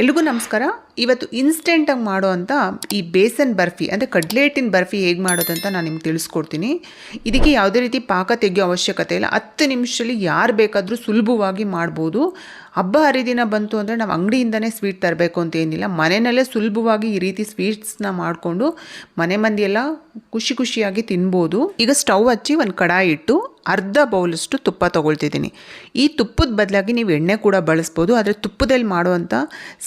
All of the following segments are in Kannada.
ಎಲ್ರಿಗೂ ನಮಸ್ಕಾರ. ಇವತ್ತು ಇನ್ಸ್ಟೆಂಟಾಗಿ ಮಾಡೋ ಅಂಥ ಈ ಬೇಸನ್ ಬರ್ಫಿ, ಅಂದರೆ ಕಡಲೆ ಹಿಟ್ಟಿನ ಬರ್ಫಿ ಹೇಗೆ ಮಾಡೋದು ಅಂತ ನಾನು ನಿಮ್ಗೆ ತಿಳಿಸ್ಕೊಡ್ತೀನಿ. ಇದಕ್ಕೆ ಯಾವುದೇ ರೀತಿ ಪಾಕ ತೆಗೆಯೋ ಅವಶ್ಯಕತೆ ಇಲ್ಲ. ಹತ್ತು ನಿಮಿಷದಲ್ಲಿ ಯಾರು ಬೇಕಾದರೂ ಸುಲಭವಾಗಿ ಮಾಡ್ಬೋದು. ಹಬ್ಬ ಹರಿದಿನ ಬಂತು ಅಂದರೆ ನಾವು ಅಂಗಡಿಯಿಂದನೇ ಸ್ವೀಟ್ ತರಬೇಕು ಅಂತ ಏನಿಲ್ಲ. ಮನೆಯಲ್ಲೇ ಸುಲಭವಾಗಿ ಈ ರೀತಿ ಸ್ವೀಟ್ಸ್ನ ಮಾಡಿಕೊಂಡು ಮನೆ ಮಂದಿಯೆಲ್ಲ ಖುಷಿ ಖುಷಿಯಾಗಿ ತಿನ್ಬೋದು. ಈಗ ಸ್ಟವ್ ಹಚ್ಚಿ ಒಂದು ಕಡಾಯಿ ಇಟ್ಟು ಅರ್ಧ ಬೌಲಷ್ಟು ತುಪ್ಪ ತೊಗೊಳ್ತಿದ್ದೀನಿ. ಈ ತುಪ್ಪದ ಬದಲಾಗಿ ನೀವು ಎಣ್ಣೆ ಕೂಡ ಬಳಸ್ಬೋದು, ಆದರೆ ತುಪ್ಪದಲ್ಲಿ ಮಾಡುವಂಥ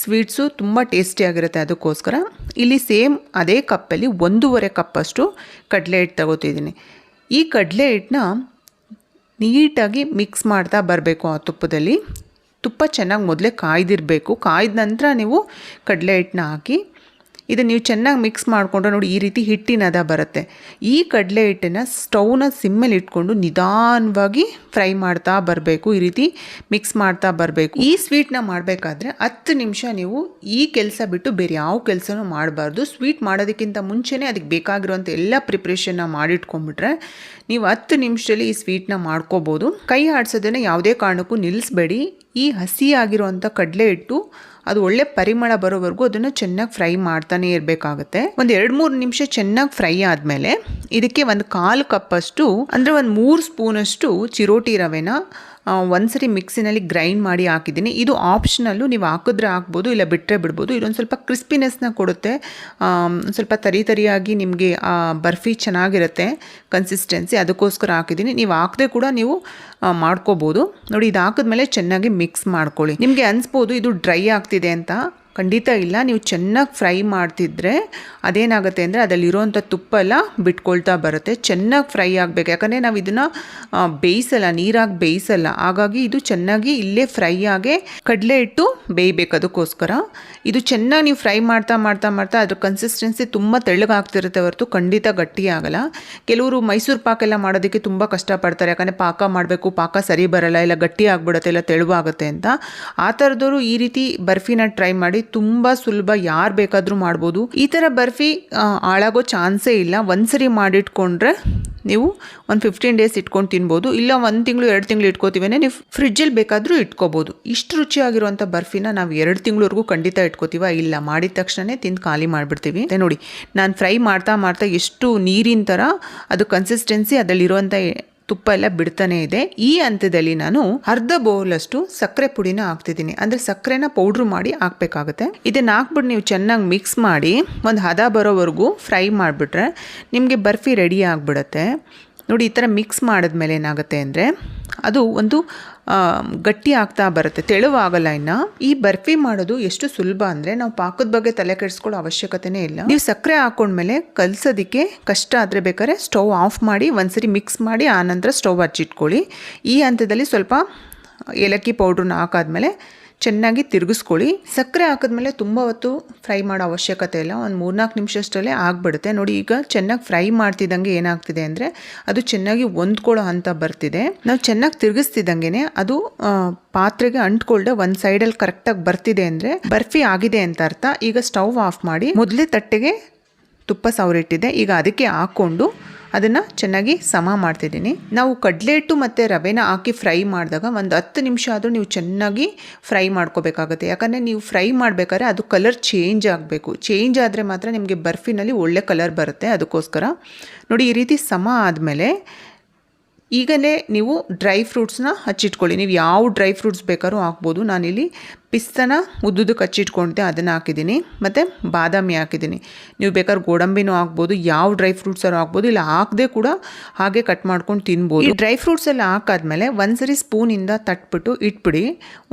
ಸ್ವೀಟ್ಸು ತುಂಬ ಟೇಸ್ಟಿಯಾಗಿರುತ್ತೆ ಅದಕ್ಕೋಸ್ಕರ. ಇಲ್ಲಿ ಸೇಮ್ ಅದೇ ಕಪ್ಪಲ್ಲಿ ಒಂದೂವರೆ ಕಪ್ಪಷ್ಟು ಕಡಲೆ ಹಿಟ್ಟು ತಗೋತಿದ್ದೀನಿ ಈ ಕಡಲೆ ಹಿಟ್ಟನ್ನ ನೀಟಾಗಿ ಮಿಕ್ಸ್ ಮಾಡ್ತಾ ಬರಬೇಕು ಆ ತುಪ್ಪದಲ್ಲಿ. ತುಪ್ಪ ಚೆನ್ನಾಗಿ ಮೊದಲೇ ಕಾಯ್ದಿರಬೇಕು. ಕಾಯ್ದ ನಂತರ ನೀವು ಕಡಲೆ ಹಿಟ್ಟನ್ನ ಹಾಕಿ ಇದು ನೀವು ಚೆನ್ನಾಗಿ ಮಿಕ್ಸ್ ಮಾಡಿಕೊಂಡ್ರೆ ನೋಡಿ ಈ ರೀತಿ ಹಿಟ್ಟಿನ ಹದ ಬರುತ್ತೆ. ಈ ಕಡಲೆ ಹಿಟ್ಟನ್ನು ಸ್ಟೌವ್ನ ಸಿಮ್ಮಲ್ಲಿ ಇಟ್ಕೊಂಡು ನಿಧಾನವಾಗಿ ಫ್ರೈ ಮಾಡ್ತಾ ಬರಬೇಕು. ಈ ರೀತಿ ಮಿಕ್ಸ್ ಮಾಡ್ತಾ ಬರಬೇಕು. ಈ ಸ್ವೀಟ್ನ ಮಾಡಬೇಕಾದ್ರೆ ಹತ್ತು ನಿಮಿಷ ನೀವು ಈ ಕೆಲಸ ಬಿಟ್ಟು ಬೇರೆ ಯಾವ ಕೆಲಸನೂ ಮಾಡಬಾರ್ದು. ಸ್ವೀಟ್ ಮಾಡೋದಕ್ಕಿಂತ ಮುಂಚೆನೇ ಅದಕ್ಕೆ ಬೇಕಾಗಿರುವಂಥ ಎಲ್ಲ ಪ್ರಿಪ್ರೇಷನ್ನ ಮಾಡಿಟ್ಕೊಂಡ್ಬಿಟ್ರೆ ನೀವು ಹತ್ತು ನಿಮಿಷದಲ್ಲಿ ಈ ಸ್ವೀಟ್ನ ಮಾಡ್ಕೋಬೋದು. ಕೈ ಆಡಿಸೋದನ್ನು ಯಾವುದೇ ಕಾರಣಕ್ಕೂ ನಿಲ್ಲಿಸ್ಬೇಡಿ ಈ ಹಸಿಯಾಗಿರುವಂಥ ಕಡಲೆ ಹಿಟ್ಟು ಅದು ಒಳ್ಳೆ ಪರಿಮಳ ಬರೋವರೆಗೂ ಅದನ್ನು ಚೆನ್ನಾಗಿ ಫ್ರೈ ಮಾಡ್ತಾನೆ ಇರಬೇಕಾಗುತ್ತೆ. ಒಂದು ಎರಡು ಮೂರು ನಿಮಿಷ ಚೆನ್ನಾಗಿ ಫ್ರೈ ಆದಮೇಲೆ ಇದಕ್ಕೆ ಒಂದು ಕಾಲು ಕಪ್ಪಷ್ಟು, ಅಂದರೆ ಒಂದು ಮೂರು ಸ್ಪೂನಷ್ಟು ಚಿರೋಟಿ ರವೆನ ಒಂದ್ಸರಿ ಮಿಕ್ಸಿನಲ್ಲಿ ಗ್ರೈಂಡ್ ಮಾಡಿ ಹಾಕಿದ್ದೀನಿ. ಇದು ಆಪ್ಷನಲ್ಲು ನೀವು ಹಾಕಿದ್ರೆ ಹಾಕ್ಬೋದು, ಇಲ್ಲ ಬಿಟ್ಟರೆ ಬಿಡ್ಬೋದು. ಇದೊಂದು ಸ್ವಲ್ಪ ಕ್ರಿಸ್ಪಿನೆಸ್ನ ಕೊಡುತ್ತೆ. ಸ್ವಲ್ಪ ತರಿ ತರಿಯಾಗಿ ನಿಮಗೆ ಬರ್ಫಿ ಚೆನ್ನಾಗಿರುತ್ತೆ ಕನ್ಸಿಸ್ಟೆನ್ಸಿ ಅದಕ್ಕೋಸ್ಕರ ಹಾಕಿದ್ದೀನಿ. ನೀವು ಹಾಕದೆ ಕೂಡ ನೀವು ಮಾಡ್ಕೋಬೋದು. ನೋಡಿ ಇದು ಹಾಕಿದ್ಮೇಲೆ ಚೆನ್ನಾಗಿ ಮಿಕ್ಸ್ ಮಾಡ್ಕೊಳ್ಳಿ. ನಿಮಗೆ ಅನಿಸ್ಬೋದು, ಇದು ಡ್ರೈ ಆಗ್ತಿದೆ ಅಂತ. ಖಂಡಿತ ಇಲ್ಲ. ನೀವು ಚೆನ್ನಾಗಿ ಫ್ರೈ ಮಾಡ್ತಿದ್ರೆ ಅದೇನಾಗುತ್ತೆ ಅಂದರೆ ಅದರಲ್ಲಿರೋವಂಥ ತುಪ್ಪ ಎಲ್ಲ ಬಿಟ್ಕೊಳ್ತಾ ಬರುತ್ತೆ. ಚೆನ್ನಾಗಿ ಫ್ರೈ ಆಗಬೇಕು. ಯಾಕಂದರೆ ನಾವು ಇದನ್ನು ಬೇಯಿಸಲ್ಲ, ನೀರಾಗಿ ಬೇಯಿಸಲ್ಲ. ಹಾಗಾಗಿ ಇದು ಚೆನ್ನಾಗಿ ಇಲ್ಲೇ ಫ್ರೈ ಆಗಿ ಕಡಲೆ ಇಟ್ಟು ಬೇಯಬೇಕು ಅದಕ್ಕೋಸ್ಕರ. ಇದು ಚೆನ್ನಾಗಿ ನೀವು ಫ್ರೈ ಮಾಡ್ತಾ ಮಾಡ್ತಾ ಮಾಡ್ತಾ ಅದ್ರ ಕನ್ಸಿಸ್ಟೆನ್ಸಿ ತುಂಬ ತೆಳ್ಳಗಾಗ್ತಿರುತ್ತೆ ಹೊರತು ಖಂಡಿತ ಗಟ್ಟಿ ಆಗಲ್ಲ. ಕೆಲವರು ಮೈಸೂರು ಪಾಕ ಎಲ್ಲ ಮಾಡೋದಕ್ಕೆ ತುಂಬ ಕಷ್ಟಪಡ್ತಾರೆ. ಯಾಕಂದರೆ ಪಾಕ ಮಾಡಬೇಕು, ಪಾಕ ಸರಿ ಬರಲ್ಲ, ಇಲ್ಲ ಗಟ್ಟಿ ಆಗಿಬಿಡುತ್ತೆ, ಇಲ್ಲ ತೆಳುವಾಗುತ್ತೆ ಅಂತ. ಆ ಥರದವರು ಈ ರೀತಿ ಬರ್ಫಿನ ಟ್ರೈ ಮಾಡಿ ತುಂಬ ಸುಲಭ, ಯಾರು ಬೇಕಾದರೂ ಮಾಡ್ಬೋದು. ಈ ಥರ ಬರ್ಫಿ ಹಾಳಾಗೋ ಚಾನ್ಸೇ ಇಲ್ಲ. ಒಂದ್ಸರಿ ಮಾಡಿಟ್ಕೊಂಡ್ರೆ ನೀವು ಒಂದು ಫಿಫ್ಟೀನ್ ಡೇಸ್ ಇಟ್ಕೊಂಡು ತಿನ್ಬೋದು. ಇಲ್ಲ ಒಂದು ತಿಂಗಳು, ಎರಡು ತಿಂಗಳು ಇಟ್ಕೋತೀವೇ ನೀವು ಫ್ರಿಜ್ಜಲ್ಲಿ ಬೇಕಾದರೂ ಇಟ್ಕೋಬೋದು. ಇಷ್ಟು ರುಚಿಯಾಗಿರುವಂಥ ಬರ್ಫಿನ ನಾವು ಎರಡು ತಿಂಗಳವರೆಗೂ ಖಂಡಿತ ಇಟ್ಕೋತೀವ? ಇಲ್ಲ, ಮಾಡಿದ ತಕ್ಷಣವೇ ತಿಂದು ಖಾಲಿ ಮಾಡಿಬಿಡ್ತೀವಿ. ನೋಡಿ, ನಾನು ಫ್ರೈ ಮಾಡ್ತಾ ಮಾಡ್ತಾ ಎಷ್ಟು ನೀರಿನ ಥರ ಅದು ಕನ್ಸಿಸ್ಟೆನ್ಸಿ ಅದರಲ್ಲಿರುವಂಥ ತುಪ್ಪ ಎಲ್ಲ ಬಿಡ್ತಾನೆ ಇದೆ. ಈ ಹಂತದಲ್ಲಿ ನಾನು ಅರ್ಧ ಬೌಲಷ್ಟು ಸಕ್ಕರೆ ಪುಡಿನ ಹಾಕ್ತಿದ್ದೀನಿ. ಅಂದರೆ ಸಕ್ಕರೆನ ಪೌಡ್ರ್ ಮಾಡಿ ಹಾಕ್ಬೇಕಾಗುತ್ತೆ. ಇದನ್ನ ಹಾಕ್ಬಿಟ್ಟು ನೀವು ಚೆನ್ನಾಗಿ ಮಿಕ್ಸ್ ಮಾಡಿ ಒಂದು ಹದ ಬರೋವರೆಗೂ ಫ್ರೈ ಮಾಡಿಬಿಟ್ರೆ ನಿಮಗೆ ಬರ್ಫಿ ರೆಡಿ ಆಗಿಬಿಡುತ್ತೆ. ನೋಡಿ, ಈ ಥರ ಮಿಕ್ಸ್ ಮಾಡಿದ್ಮೇಲೆ ಏನಾಗುತ್ತೆ ಅಂದರೆ, ಅದು ಒಂದು ಗಟ್ಟಿ ಆಗ್ತಾ ಬರುತ್ತೆ, ತೆಳುವಾಗಲ್ಲ ಇನ್ನು. ಈ ಬರ್ಫಿ ಮಾಡೋದು ಎಷ್ಟು ಸುಲಭ ಅಂದರೆ, ನಾವು ಪಾಕದ ಬಗ್ಗೆ ತಲೆ ಕೆಡಿಸ್ಕೊಳ್ಳೋ ಅವಶ್ಯಕತೆನೇ ಇಲ್ಲ. ನೀವು ಸಕ್ಕರೆ ಹಾಕೊಂಡ್ಮೇಲೆ ಕಲಸೋದಕ್ಕೆ ಕಷ್ಟ ಆದರೆ ಬೇಕಾದ್ರೆ ಸ್ಟವ್ ಆಫ್ ಮಾಡಿ, ಒಂದ್ಸರಿ ಮಿಕ್ಸ್ ಮಾಡಿ, ಆನಂತರ ಸ್ಟವ್ ಹಚ್ಚಿಟ್ಕೊಳ್ಳಿ. ಈ ಹಂತದಲ್ಲಿ ಸ್ವಲ್ಪ ಏಲಕ್ಕಿ ಪೌಡ್ರನ್ನ ಹಾಕಾದ್ಮೇಲೆ ಚೆನ್ನಾಗಿ ತಿರುಗಿಸ್ಕೊಳ್ಳಿ. ಸಕ್ಕರೆ ಹಾಕಿದ್ಮೇಲೆ ತುಂಬ ಹೊತ್ತು ಫ್ರೈ ಮಾಡೋ ಅವಶ್ಯಕತೆ ಇಲ್ಲ. ಒಂದು ಮೂರ್ನಾಲ್ಕು ನಿಮಿಷಷ್ಟಲ್ಲೇ ಆಗಿಬಿಡುತ್ತೆ. ನೋಡಿ, ಈಗ ಚೆನ್ನಾಗಿ ಫ್ರೈ ಮಾಡ್ತಿದ್ದಂಗೆ ಏನಾಗ್ತಿದೆ ಅಂದರೆ, ಅದು ಚೆನ್ನಾಗಿ ಹೊಂದ್ಕೊಳ್ಳೋ ಹಂತ ಬರ್ತಿದೆ. ನಾವು ಚೆನ್ನಾಗಿ ತಿರುಗಿಸ್ತಿದ್ದಂಗೆ ಅದು ಪಾತ್ರೆಗೆ ಅಂಟ್ಕೊಳ್ದೆ ಒಂದು ಸೈಡಲ್ಲಿ ಕರೆಕ್ಟಾಗಿ ಬರ್ತಿದೆ ಅಂದರೆ, ಬರ್ಫಿ ಆಗಿದೆ ಅಂತ ಅರ್ಥ. ಈಗ ಸ್ಟವ್ ಆಫ್ ಮಾಡಿ, ಮೊದಲೇ ತಟ್ಟೆಗೆ ತುಪ್ಪ ಸವರಿಟ್ಟಿದೆ ಈಗ ಅದಕ್ಕೆ ಹಾಕ್ಕೊಂಡು ಅದನ್ನು ಚೆನ್ನಾಗಿ ಸಮ ಮಾಡ್ತಿದ್ದೀನಿ. ನಾವು ಕಡಲೆ ಹಿಟ್ಟು ಮತ್ತು ರವೆನ ಹಾಕಿ ಫ್ರೈ ಮಾಡಿದಾಗ ಒಂದು ಹತ್ತು ನಿಮಿಷ ಆದರೂ ನೀವು ಚೆನ್ನಾಗಿ ಫ್ರೈ ಮಾಡ್ಕೋಬೇಕಾಗುತ್ತೆ. ಯಾಕಂದರೆ ನೀವು ಫ್ರೈ ಮಾಡಬೇಕಾದ್ರೆ ಅದು ಕಲರ್ ಚೇಂಜ್ ಆಗಬೇಕು. ಚೇಂಜ್ ಆದರೆ ಮಾತ್ರ ನಿಮಗೆ ಬರ್ಫಿನಲ್ಲಿ ಒಳ್ಳೆ ಕಲರ್ ಬರುತ್ತೆ ಅದಕ್ಕೋಸ್ಕರ. ನೋಡಿ, ಈ ರೀತಿ ಸಮ ಆದಮೇಲೆ ಈಗಲೇ ನೀವು ಡ್ರೈ ಫ್ರೂಟ್ಸ್ನ ಹಚ್ಚಿಟ್ಕೊಳ್ಳಿ. ನೀವು ಯಾವ ಡ್ರೈ ಫ್ರೂಟ್ಸ್ ಬೇಕಾದ್ರೂ ಹಾಕ್ಬೋದು. ನಾನಿಲ್ಲಿ ಪಿಸ್ತನ ಉದ್ದುದು ಕಚ್ಚಿಟ್ಕೊಂಡಿದ್ದೆ ಅದನ್ನು ಹಾಕಿದ್ದೀನಿ. ಮತ್ತು ಬಾದಾಮಿ ಹಾಕಿದ್ದೀನಿ. ನೀವು ಬೇಕಾದ್ರೆ ಗೋಡಂಬಿನೂ ಹಾಕ್ಬೋದು, ಯಾವ ಡ್ರೈ ಫ್ರೂಟ್ಸರು ಹಾಕ್ಬೋದು, ಇಲ್ಲ ಹಾಕದೆ ಕೂಡ ಹಾಗೆ ಕಟ್ ಮಾಡ್ಕೊಂಡು ತಿನ್ಬೋದು. ಈ ಡ್ರೈ ಫ್ರೂಟ್ಸ್ ಎಲ್ಲ ಹಾಕಾದ್ಮೇಲೆ ಒಂದ್ಸರಿ ಸ್ಪೂನಿಂದ ತಟ್ಬಿಟ್ಟು ಇಟ್ಬಿಡಿ.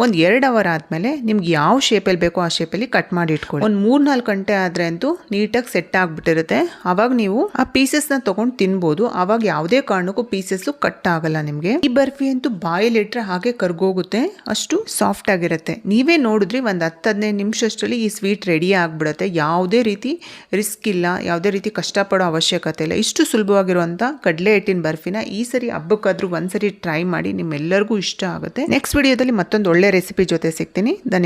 ಒಂದು ಎರಡು ಅವರ್ ಆದಮೇಲೆ ನಿಮ್ಗೆ ಯಾವ ಶೇಪಲ್ಲಿ ಬೇಕೋ ಆ ಶೇಪಲ್ಲಿ ಕಟ್ ಮಾಡಿ ಇಟ್ಕೊಳ್ಳಿ. ಒಂದು ಮೂರು ನಾಲ್ಕು ಗಂಟೆ ಆದರೆ ಅಂತೂ ನೀಟಾಗಿ ಸೆಟ್ ಆಗಿಬಿಟ್ಟಿರುತ್ತೆ. ಆವಾಗ ನೀವು ಆ ಪೀಸಸ್ನ ತೊಗೊಂಡು ತಿನ್ಬೋದು. ಆವಾಗ ಯಾವುದೇ ಕಾರಣಕ್ಕೂ ಪೀಸಸ್ಸು ಕಟ್ ಆಗಲ್ಲ ನಿಮಗೆ. ಈ ಬರ್ಫಿ ಅಂತೂ ಬಾಯಲ್ಲಿ ಇಟ್ಟರೆ ಹಾಗೆ ಕರ್ಗೋಗುತ್ತೆ. ಅಷ್ಟು ಸಾಫ್ಟ್ ಆಗಿರುತ್ತೆ. ನೀವೇ ನೀವೇ ನೋಡಿದ್ರಿ ಒಂದು ಹತ್ತು ಹದಿನೈದು ನಿಮಿಷಷ್ಟರಲ್ಲಿ ಈ ಸ್ವೀಟ್ ರೆಡಿ ಆಗಿಬಿಡುತ್ತೆ. ಯಾವುದೇ ರೀತಿ ರಿಸ್ಕ್ ಇಲ್ಲ, ಯಾವುದೇ ರೀತಿ ಕಷ್ಟಪಡೋ ಅವಶ್ಯಕತೆ ಇಲ್ಲ. ಇಷ್ಟು ಸುಲಭವಾಗಿರುವಂಥ ಕಡಲೆ ಹಿಟ್ಟಿನ ಬರ್ಫಿನ ಈ ಸರಿ ಹಬ್ಬಕ್ಕಾದ್ರೂ ಒಂದ್ಸರಿ ಟ್ರೈ ಮಾಡಿ ನಿಮ್ಮೆಲ್ಲರಿಗೂ ಇಷ್ಟ ಆಗುತ್ತೆ. ನೆಕ್ಸ್ಟ್ ವಿಡಿಯೋದಲ್ಲಿ ಮತ್ತೊಂದು ಒಳ್ಳೆ ರೆಸಿಪಿ ಜೊತೆ ಸಿಗ್ತೀನಿ. ಧನ್ಯವಾದ.